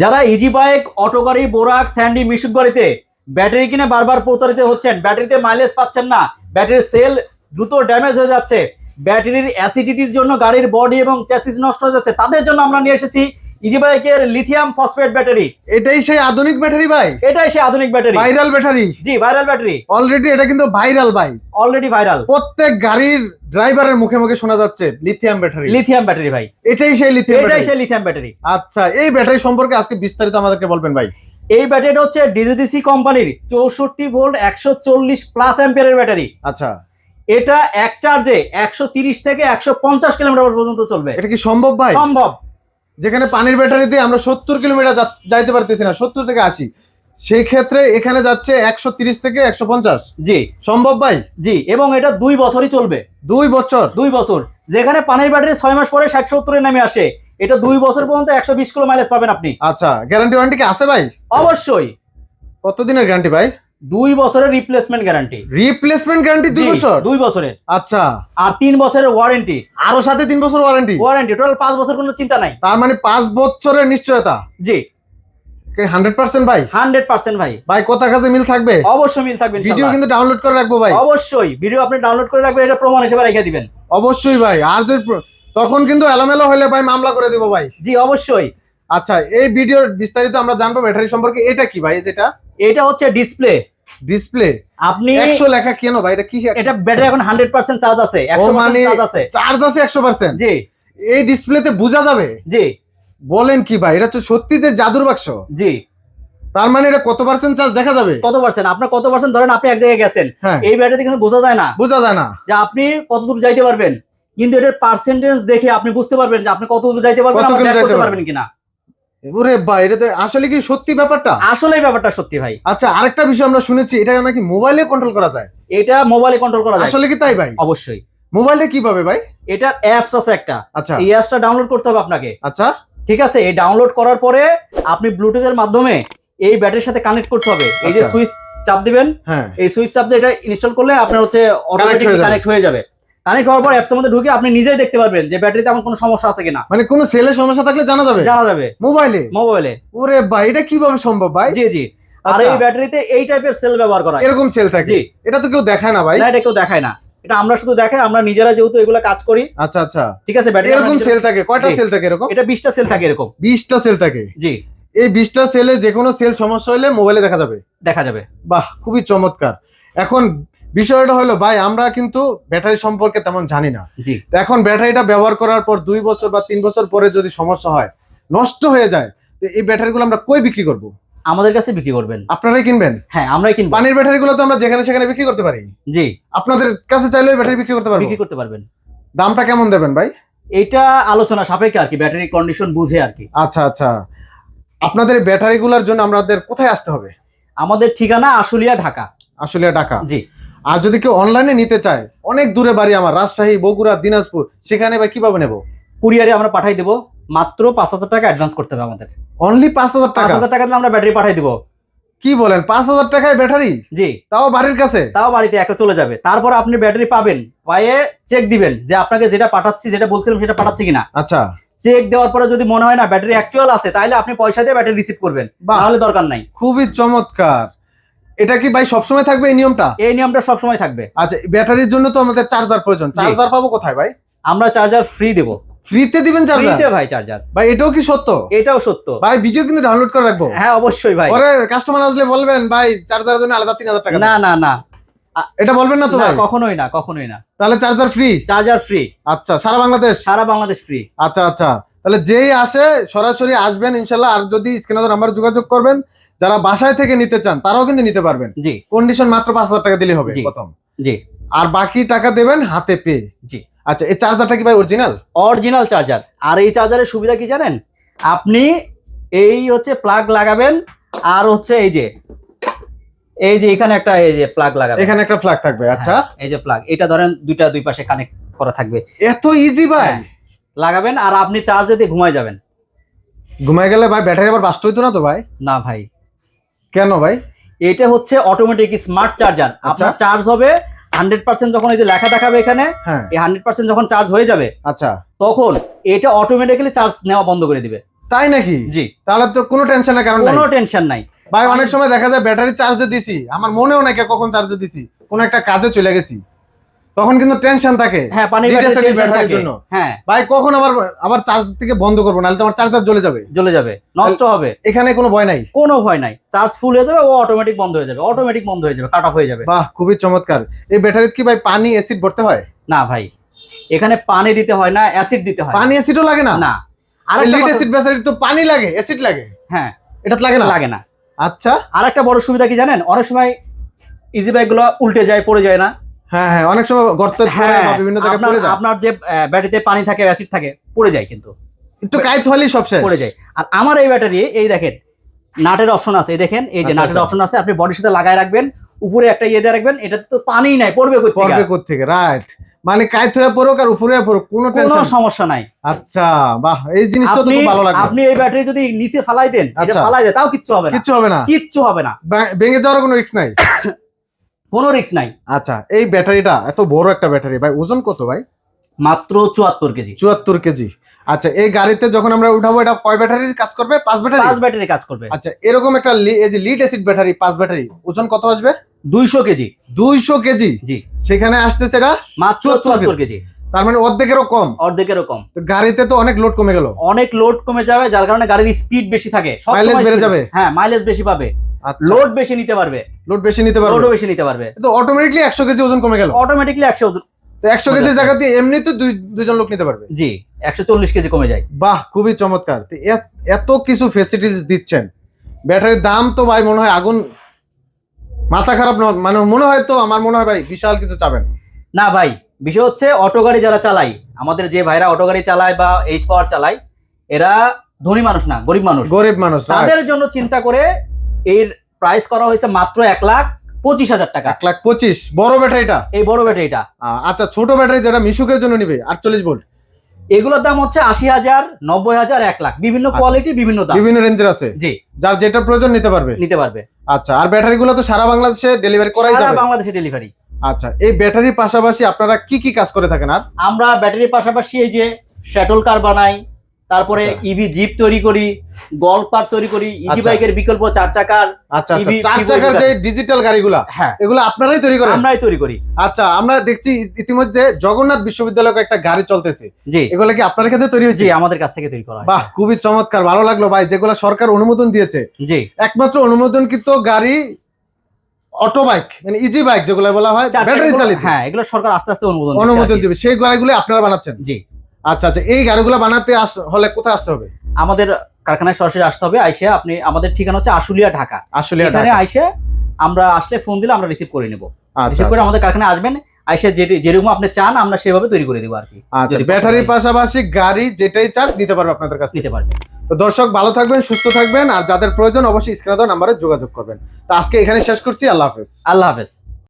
যারা easy bike auto গাড়ি বোরাক Sandy মিশুক গাড়িতে ব্যাটারি কিনে বারবার প্রতারিত হচ্ছেন, ব্যাটারিতে মাইলেজ পাচ্ছেন না, ব্যাটারির সেল দ্রুত ড্যামেজ হয়ে যাচ্ছে, ব্যাটারির অ্যাসিডিটির জন্য গাড়ির বডি এবং চ্যাসিস নষ্ট হয়ে যাচ্ছে, তাদের জন্য আমরা নিয়ে এসেছি ইজি বাইকের লিথিয়াম ফসফেট ব্যাটারি এটাই সেই আধুনিক ব্যাটারি ভাই। এটাই সে আধুনিক ব্যাটারি ভাইরাল ব্যাটারি জি ভাইরাল ব্যাটারি অলরেডি এটা কিন্তু ভাইরাল ভাই। অলরেডি ভাইরাল প্রত্যেক গাড়ির ড্রাইভারের মুখে মুখে শোনা যাচ্ছে লিথিয়াম ব্যাটারি লিথিয়াম ব্যাটারি ভাই। এটাই সেই লিথিয়াম এটাই ব্যাটারি লিথিয়াম ব্যাটারি আচ্ছা এই ব্যাটারি সম্পর্কে আজকে বিস্তারিত আমাদেরকে বলবেন ভাই। এই ব্যাটারিটা হচ্ছে ডিজিডিসি কোম্পানির চৌষট্টি ভোল্ট একশো চল্লিশ প্লাস অ্যাম্পিয়ারের ব্যাটারি আচ্ছা। এটা এক চার্জে একশো তিরিশ থেকে একশো পঞ্চাশ কিলোমিটার পর্যন্ত চলবে। এটা কি সম্ভব ভাই? সম্ভব। যেখানে পানির ব্যাটারি দিয়ে আমরা সত্তর কিলোমিটার যাইতে পারতেছি না সত্তর থেকে আশি। সেই ক্ষেত্রে এখানে যাচ্ছে একশো তিরিশ থেকে একশো পঞ্চাশ। জি। সম্ভব ভাই? জি এবং এটা দুই বছরই চলবে। দুই বছর? দুই বছর। যেখানে পানির ব্যাটারি ছয় মাস পরে ষাট সত্তরে নামে আসে এটা দুই বছর পর্যন্ত একশো বিশ কিলো মাইলেজ পাবেন আপনি। আচ্ছা গ্যারান্টি ওয়ারেন্টি কি আছে ভাই? অবশ্যই। কতদিনের গ্যারান্টি ভাই? দুই বছরের রিপ্লেসমেন্ট গ্যারান্টি রিপ্লেসমেন্ট গ্যারান্টি দুই বছর? দুই বছরের। আচ্ছা। আর তিন বছরের ওয়ারেন্টি আরও সাথে তিন বছর ওয়ারেন্টি ওয়ারেন্টি টোটাল পাঁচ বছর কোনো চিন্তা নাই। তার মানে পাঁচ বছরের নিশ্চয়তা? জি। হান্ড্রেড পার্সেন্ট ভাই? হান্ড্রেড পার্সেন্ট ভাই। ভাই কথা কাজে মিল থাকবে? অবশ্যই মিল থাকবেন ভিডিও কিন্তু ডাউনলোড করে রাখব ভাই। অবশ্যই। ভিডিও আপনি ডাউনলোড করে রাখবেন এটা প্রমাণ হিসেবে রেখে দিবেন। অবশ্যই ভাই। আর যদি তখন কিন্তু এলোমেলো হলে ভাই মামলা করে দিব ভাই। জি অবশ্যই। আচ্ছা এই ভিডিওর বিস্তারিত আমরা জানব ব্যাটারি সম্পর্কে। এটা কি ভাই? যেটা? এটা হচ্ছে ডিসপ্লে ডিসপ্লে আপনি একশো লেখা কেন ভাই? এটা কি এটা ব্যাটারি এখন হান্ড্রেড পার্সেন্ট চার্জ আছে একশো মানে চার্জ আছে। চার্জ আছে একশো পার্সেন্ট জি। এই ডিসপ্লেতে বোঝা যাবে? জি। বলেন কি ভাই এটা হচ্ছে সত্যি যে জাদুর বাক্স। জি। তার মানে এটা কত পার্সেন্ট চার্জ দেখা যাবে? কত পার্সেন্ট আপনার কত পার্সেন্ট ধরেন আপনি এক জায়গায় গেছেন। হ্যাঁ। এই ব্যাটারি কিন্তু বোঝা যায় না। বোঝা যায় না। যে আপনি কত দূর যাইতে পারবেন। কিন্তু এটার পার্সেন্টেজ দেখে আপনি বুঝতে পারবেন যে আপনি কত দূর যাইতে পারবেন কত দূর যাইতে করতে। পারবেন কিনা। ওরে ভাই এটা আসলে কি সত্যি ব্যাপারটা? আসলে ব্যাপারটা সত্যি ভাই। আচ্ছা আরেকটা বিষয় আমরা শুনেছি এটা নাকি মোবাইলে কন্ট্রোল করা যায়? এটা মোবাইলে কন্ট্রোল করা যায়। আসলে কি তাই ভাই? অবশ্যই। মোবাইলে কীভাবে ভাই? এটার অ্যাপস আছে একটা। আচ্ছা। এই অ্যাপসটা ডাউনলোড করতে হবে আপনাকে। আচ্ছা। ঠিক আছে এই ডাউনলোড করার পরে আপনি ব্লুটুথের মাধ্যমে এই ব্যাটারির সাথে কানেক্ট করতে হবে। এই যে আচ্ছা। সুইচ চাপ দিবেন হ্যাঁ। এই সুইচ চাপ দিয়ে এটা ইনস্টল করলে আপনার হচ্ছে অটোমেটিক কানেক্ট হয়ে যাবে। কানেক্ট হওয়ার পর অ্যাপসের মধ্যে ঢুকে আপনি নিজেই দেখতে পারবেন যে ব্যাটারিতে আমার কোনো সমস্যা আছে কিনা। মানে কোনো সেলের সমস্যা থাকলে জানা যাবে? জানা যাবে। মোবাইলে মোবাইলে ওরে ভাই এটা কীভাবে সম্ভব ভাই? জি জি। আর আচ্ছা। এই ব্যাটারিতে এই টাইপের সেল ব্যবহার করা এরকম সেল থাকে? জি। এটা তো কেউ দেখায় না ভাই। না এটা কেউ দেখায় না। এটা আমরা শুধু দেখাই আমরা নিজেরা যেহেতু এগুলো কাজ করি। আচ্ছা আচ্ছা। ঠিক আছে ব্যাটারি এরকম সেল থাকে? কয়টা সেল থাকে এরকম? এটা বিশটা সেল থাকে এরকম। বিশটা সেল থাকে? জি। এই বিশটা সেলের যে কোনো সেল সমস্যা হলে মোবাইলে দেখা যাবে। দেখা যাবে। বাহ খুবই চমৎকার। এখন বিষয়টা হলো ভাই আমরা কিন্তু ব্যাটারি সম্পর্কে তেমন জানি না। এখন ব্যাটারিটা ব্যবহার করার পর দুই বছর বা তিন বছর পরে যদি সমস্যা হয় নষ্ট হয়ে যায় তো এই ব্যাটারিগুলো আমরা কই বিক্রি করব? আমাদের কাছে বিক্রি করবেন। আপনারাই কিনবেন? হ্যাঁ আমরাই কিনবো। পানির ব্যাটারিগুলো তো আমরা যেখানে সেখানে বিক্রি করতে পারি। জি। আপনাদের কাছে চাইলে ব্যাটারি বিক্রি করতে পারব। বিক্রি করতে পারবেন। দামটা কেমন দেবেন ভাই? এটা আলোচনা সাপেক্ষে আর কি ব্যাটারি কন্ডিশন বুঝে আর কি। আচ্ছা আচ্ছা। আপনাদের ব্যাটারিগুলোর জন্য আমাদের কোথায় আসতে হবে? আমাদের ঠিকানা আশুলিয়া ঢাকা। আশুলিয়া ঢাকা। জি। আর যদি কেউ অনলাইনে নিতে চায় অনেক দূরে বাড়ি আমার রাজশাহী বগুড়া দিনাজপুর সেখানে ভাই কীভাবে নেব? কুরিয়ারে আমরা পাঠাই দেবো মাত্র পাঁচ হাজার টাকা অ্যাডভান্স করতে হবে আমাদের। অনলি পাঁচ হাজার পাঁচ টাকা? হাজার টাকা দিলে আমরা ব্যাটারি পাঠাই দেবো। কি বলেন পাঁচ হাজার টাকায় ব্যাটারি জি। তাও বাড়ির কাছে? তাও বাড়িতে একা চলে যাবে। তারপর আপনি ব্যাটারি পাবেন। পায়ে চেক দিবেন যে আপনাকে যেটা পাঠাচ্ছি যেটা বলছিলাম সেটা পাঠাচ্ছি কিনা। আচ্ছা। চেক দেওয়ার পরে যদি মনে হয় না ব্যাটারি অ্যাকচুয়াল আছে তাহলে আপনি পয়সা দিয়ে ব্যাটারি রিসিভ করবেন। বাহ। তাহলে দরকার নাই। খুবই চমৎকার। এটা কি ভাই সবসময় থাকবে এই নিয়মটা? এই নিয়মটা সবসময় থাকবে। আচ্ছা ব্যাটারির জন্য তো আমাদের চার্জার প্রয়োজন। চার্জার পাবো কোথায় ভাই? আমরা চার্জার ফ্রি দেবো। ফ্রিতে দিবেন চার্জার ফ্রিতে ভাই চার্জার ভাই এটাও কি সত্য? এটাও সত্য। ভাই ভিডিও কিন্তু ডাউনলোড করে রাখব। হ্যাঁ অবশ্যই ভাই। পরে কাস্টমার আসলে বলবেন ভাই চার্জারের জন্য আলাদা তিন হাজার টাকা না না না। এটা বলবেন না তো ভাই? কখনোই না কখনোই না। তাহলে চার্জার ফ্রি চার্জার ফ্রি আচ্ছা সারা বাংলাদেশ? সারা বাংলাদেশ ফ্রি আচ্ছা আচ্ছা। তাহলে যেই আসে সরাসরি আসবেন ইনশাল্লাহ। আর যদি স্ক্রিনে নাম্বার যোগাযোগ করবেন যারা বাসায় থেকে নিতে চান তারাও কিন্তু নিতে পারবেন। জি। কন্ডিশন মাত্র পাঁচ হাজার টাকা দিলে হবে। প্রথম। জি। আর বাকি টাকা দেবেন হাতে পেয়ে। জি। আচ্ছা এই চার্জারটা কি ভাই অরিজিনাল অরিজিনাল চার্জার আর এই চার্জারের সুবিধা কি জানেন? আপনি এই হচ্ছে প্লাগ লাগাবেন আর হচ্ছে এই যে এই যে এখানে একটা এই যে প্লাগ লাগাবেন। এখানে একটা ফ্ল্যাগ থাকবে আচ্ছা। হ্যাঁ, এই যে প্লাগ এটা ধরেন দুইটা দুই পাশে কানেক্ট করা থাকবে। এত ইজি ভাই। হ্যাঁ। লাগাবেন আর আপনি চার্জে দিয়ে ঘুমায় যাবেন। ঘুমায় গেলে ভাই ব্যাটারি আবার বাস্ট হইতো না তো ভাই? না ভাই কেন ভাই? এটা হচ্ছে অটোমেটিক স্মার্ট চার্জার আপনার চার্জ হবে হান্ড্রেড পার্সেন্ট যখন এই যে লেখা দেখাবে এখানে হ্যাঁ। এই হান্ড্রেড পার্সেন্ট যখন চার্জ হয়ে যাবে আচ্ছা। তখন এটা অটোমেটিক্যালি চার্জ নেওয়া বন্ধ করে দিবে। তাই নাকি? জি। তাহলে তো কোনো টেনশনের কারণ কোনো টেনশন নাই। ভাই অনেক সময় দেখা যায় ব্যাটারি চার্জে দিছি আমার মনেও নাকি কখন চার্জে দিছি কোনো একটা কাজে চলে গেছি। তখন কিন্তু টেনশন থাকে। হ্যাঁ পানির ব্যাটারির জন্য। হ্যাঁ। ভাই কখন আবার আবার চার্জ থেকে বন্ধ করব? নাহলে তোমার চার্জার জ্বলে যাবে। জ্বলে যাবে। নষ্ট হবে। এখানে কোনো ভয় নাই? কোনো ভয় নাই। চার্জ ফুল হয়ে যাবে ও অটোমেটিক বন্ধ হয়ে যাবে। অটোমেটিক বন্ধ হয়ে যাবে কাট অফ হয়ে যাবে। বাহ খুবই চমৎকার। এই ব্যাটারিতে কি ভাই পানি অ্যাসিড ভরতে হয়? না ভাই। এখানে পানি দিতে হয় না অ্যাসিড দিতে হয়। পানি অ্যাসিডও লাগে না? না। আর লিড অ্যাসিড ব্যাটারি তো পানি লাগে অ্যাসিড লাগে। হ্যাঁ। এটা লাগে না? লাগে না। আচ্ছা। আর একটা বড় সুবিধা কি জানেন? অনেক সময় ইজি বাইকগুলো উল্টে যায় পড়ে যায় না। হ্যাঁ হ্যাঁ অনেক সময় গর্ত হ্যাঁ বিভিন্ন জায়গায় পড়ে যায়। আপনার যে ব্যাটারিতে পানি থাকে অ্যাসিড থাকে পড়ে যায় কিন্তু। একটু কাইত হলেই সব শেষ। পড়ে যায়। আর আমার এই ব্যাটারি এই দেখেন নাটের অপশন আছে এই দেখেন এই যে আচ্ছা, নাটের আচ্ছা। অপশন আছে আপনি বডির সাথে লাগায় রাখবেন উপরে একটা ইয়ে দিয়ে রাখবেন এটাতে তো পানি নাই পড়বে থেকে? পড়বে কোথেকে রাইট মানে কাইত হয়ে পড়ুক আর উপরে পড়ুক কোনো টেনশন সমস্যা নাই। আচ্ছা বাহ এই জিনিসটা তো খুব ভালো লাগে আপনি এই ব্যাটারি যদি নিচে ফালাই দেন এটা আচ্ছা। ফালাই দেয় তাও কিচ্ছু হবে না। কিচ্ছু হবে না। কিচ্ছু হবে না। ভেঙে যাওয়ার কোনো রিস্ক নাই। কোনো রিস্ক নাই। আচ্ছা এই ব্যাটারিটা এত বড় একটা ব্যাটারি ভাই ওজন কত ভাই? মাত্র চুয়াত্তর কেজি। চুয়াত্তর কেজি। আচ্ছা এই গাড়িতে যখন আমরা উঠাবো এটা কয় ব্যাটারির কাজ করবে? পাঁচ ব্যাটারি? পাঁচ ব্যাটারি কাজ করবে। আচ্ছা এরকম একটা এই যে লিড অ্যাসিড ব্যাটারি পাঁচ ব্যাটারি ওজন কত আসবে? দুইশো কেজি। দুইশো কেজি? জি। সেখানে আসতেছে এটা? মাত্র চুয়াত্তর কেজি। তার মানে অর্ধেকেরও কম। অর্ধেকেরও কম। তো গাড়িতে তো অনেক লোড কমে গেল। অনেক লোড কমে যাবে যার কারণে গাড়ির স্পিড বেশি থাকে। মাইলেজ বেড়ে যাবে? হ্যাঁ মাইলেজ বেশি পাবে। লোড বেশি নিতে পারবে। লোড বেশি নিতে পারবে। লোডও বেশি নিতে পারবে। তো অটোমেটিকলি একশো কেজি ওজন কমে গেল। অটোমেটিকলি একশো তো একশো কেজির জায়গাতে এমনি তো দুই দুইজন লোক নিতে পারবে। জি একশো চল্লিশ কেজি কমে যায়। বাহ খুবই চমৎকার। এত- কিছু ফেসিলিটিস দিচ্ছেন। ব্যাটারির দাম তো ভাই মনে হয় আগুন মাথা খারাপ নয় মানে মনে হয় তো আমার মনে হয় ভাই বিশাল কিছু চাবেন। না ভাই বিষয় হচ্ছে অটো গাড়ি যারা চালায় আমাদের যে ভাইরা অটো গাড়ি চালায় বা এইচ পাওয়ার চালায় এরা ধনী মানুষ না গরিব মানুষ। গরিব মানুষ? তাদের জন্য চিন্তা করে এর প্রাইস করা হয়েছে মাত্র এক লাখ পঁচিশ হাজার টাকা। এক লাখ পঁচিশ। বড় ব্যাটারিটা এই বড় ব্যাটারিটা আচ্ছা ছোট ব্যাটারি যেটা মিশুকের জন্য নিবে আটচল্লিশ ভোল্ট এগুলোর দাম হচ্ছে আশি হাজার নব্বই হাজার এক লাখ। বিভিন্ন কোয়ালিটি বিভিন্ন দাম। বিভিন্ন রেঞ্জের আছে? জি। যার যেটা প্রয়োজন নিতে পারবে? নিতে পারবে। আচ্ছা আর ব্যাটারিগুলো তো সারা বাংলাদেশে ডেলিভারি করাই সারা যাবে? বাংলাদেশে ডেলিভারি আচ্ছা এই ব্যাটারির পাশাপাশি আপনারা কি কি কাজ করে থাকেন আর? আমরা ব্যাটারির পাশাপাশি এই যে শ্যাটল কার বানাই তারপরে আচ্ছা। ইভি জিপ তৈরি করি গল্ফ পার তৈরি করি ইজি আচ্ছা। বাইকের বিকল্প চার চাকার আচ্ছা আচ্ছা। চার চাকার যে ডিজিটাল গাড়িগুলা হ্যাঁ। এগুলো আপনারাই তৈরি করেন? আমরাই তৈরি করি। আচ্ছা আমরা দেখছি ইতিমধ্যে জগন্নাথ বিশ্ববিদ্যালয়ে একটা গাড়ি চলতেছে। জি। এগুলো কি আপনার ক্ষেত্রে তৈরি হয়েছে? আমাদের কাছ থেকে তৈরি করা বাহ খুবই চমৎকার। ভালো লাগল ভাই যেগুলো সরকার অনুমোদন দিয়েছে। জি। একমাত্র অনুমোদনকৃত গাড়ি অটো বাইক মানে ইজি বাইক যেগুলো বলা হয় ব্যাটারি চালিত। হ্যাঁ এগুলো সরকার আস্তে আস্তে অনুমোদন অনুমোদন দিবে। সেই গাড়িগুলো আপনারা বানাচ্ছেন? জি। আচ্ছা আচ্ছা এই গাড়িগুলো বানাতে হলে কোথায় আসতে হবে? আমাদের কারখানায় সরাসরি আসতে হবে আইসে আপনি আমাদের ঠিকানা হচ্ছে আশুলিয়া ঢাকা। আশুলিয়া এখানে আইসে আমরা আসলে ফোন দিলে আমরা রিসিভ করে নেব। আচ্ছা রিসিভ করে আমাদের কারখানায় আসবেন আইসে যে যেরকম আপনি চান আমরা সেভাবে তৈরি করে দেবো আর কি আচ্ছা যদি ব্যাটারির পাশাপাশি গাড়ি যেটাই চান নিতে পারবে আপনাদের কাছ নিতে পারবে। তো দর্শক ভালো থাকবেন সুস্থ থাকবেন আর যাদের প্রয়োজন অবশ্যই স্ক্রিনে দেওয়া নাম্বারে যোগাযোগ করবেন। তো আজকে এখানে শেষ করছি আল্লাহ হাফেজ। আল্লাহ হাফেজ।